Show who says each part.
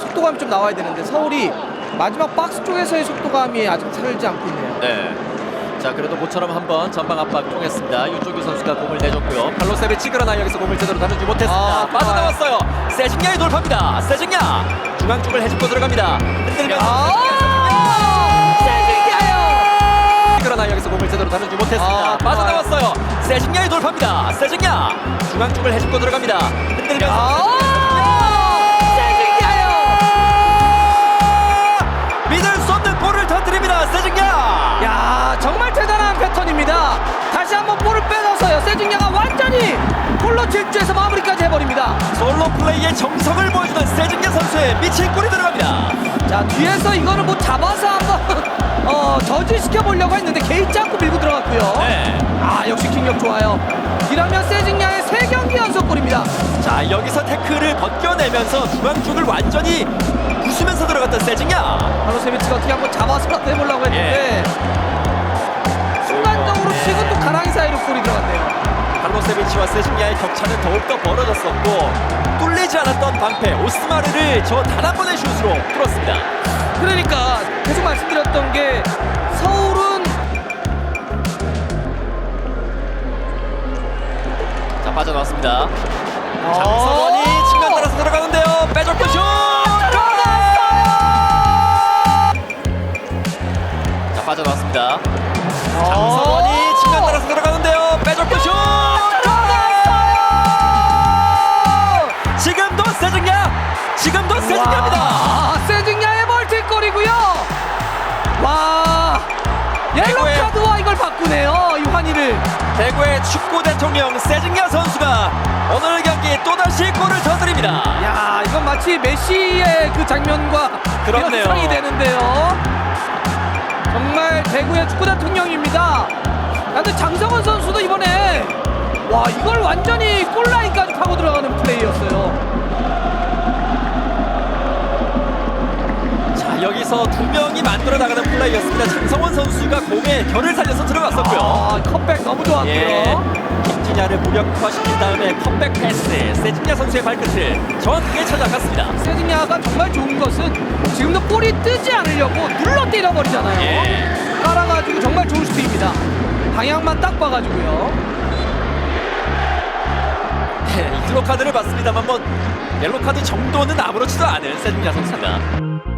Speaker 1: 속도감이 좀 나와야 되는데 서울이 마지막 박스 쪽에서의 속도감이 아직 살지 않고 있네요.
Speaker 2: 네. 자 그래도 모처럼 한번 전방 압박 통했습니다. 윤종규 선수가 공을 내줬고요. 칼로세비치 그러나 여기서 공을 제대로 다루지 못했습니다.
Speaker 1: 아,
Speaker 2: 빠져나왔어요. 세징야의 돌파입니다. 세징야 중앙 쪽을 해집고 들어갑니다. 흔들면서
Speaker 1: 아! 세징야요!
Speaker 2: 그러나 여기서 공을 제대로 다루지 못했습니다.
Speaker 1: 아,
Speaker 2: 빠져나왔어요. 세징야의 돌파입니다. 세징야 중앙 쪽을 해집고 들어갑니다. 흔들면서
Speaker 1: 질주해서 마무리까지 해버립니다.
Speaker 2: 솔로 플레이의 정성을 보여주는 세징야 선수의 미친 골이 들어갑니다.
Speaker 1: 자 뒤에서 이거를 뭐 잡아서 한번 어, 저지시켜 보려고 했는데 개의치 않고 밀고 들어갔고요.
Speaker 2: 네.
Speaker 1: 아 역시 킹력 좋아요. 이러면 세징야의 세 경기 연속골입니다.
Speaker 2: 자 여기서 태클을 벗겨내면서 중앙 쪽을 완전히 부수면서 들어갔던 세징야.
Speaker 1: 바로 세비치가 어떻게 한번 잡아서라도 해보려고 했는데
Speaker 2: 예. 칼로세비치와 세징야의 격차는 더욱더 벌어졌었고 뚫리지 않았던 방패 오스마르를 저 단 한 번의 슛으로 뚫었습니다.
Speaker 1: 그러니까 계속 말씀드렸던 게 서울은
Speaker 2: 자 빠져나왔습니다. 장성원이 측면 따라서 들어가는데요. 빼줬고 슛! 자 빠져나왔습니다. 장성원이 지금도 세징야입니다.
Speaker 1: 와, 세징야의 멀티골이고요. 와, 옐로
Speaker 2: 최고의-
Speaker 1: 카드와 이걸 바꾸네요. 이 환희를.
Speaker 2: 대구의 축구 대통령 세징야 선수가 오늘 경기 또다시 골을 터뜨립니다.
Speaker 1: 야, 이건 마치 메시의 그 장면과
Speaker 2: 그렇네요.
Speaker 1: 연상이 되는데요. 정말 대구의 축구 대통령입니다. 근데 장성원 선수도 이번에 와 이걸 완전히 골라인까지 파고 들어가는 플레이였어요.
Speaker 2: 자 여기서 두 명이 만들어 나가는 플레이였습니다. 장성원 선수가 공에 결을 살려서 들어갔었고요.
Speaker 1: 아, 컵백 너무 좋았고요.
Speaker 2: 예, 김진야를 무력화시킨 다음에 컴백 패스 세징야 선수의 발끝을 정확하게 찾아갔습니다.
Speaker 1: 세징야가 정말 좋은 것은 지금도 볼이 뜨지 않으려고 눌러 때려버리잖아요.
Speaker 2: 예.
Speaker 1: 깔아가지고 정말 좋은 슈팅입니다. 방향만 딱 봐가지고요.
Speaker 2: 네, 옐로 카드를 봤습니다만 뭐 옐로 카드 정도는 아무렇지도 않은 세징야 선수입니다.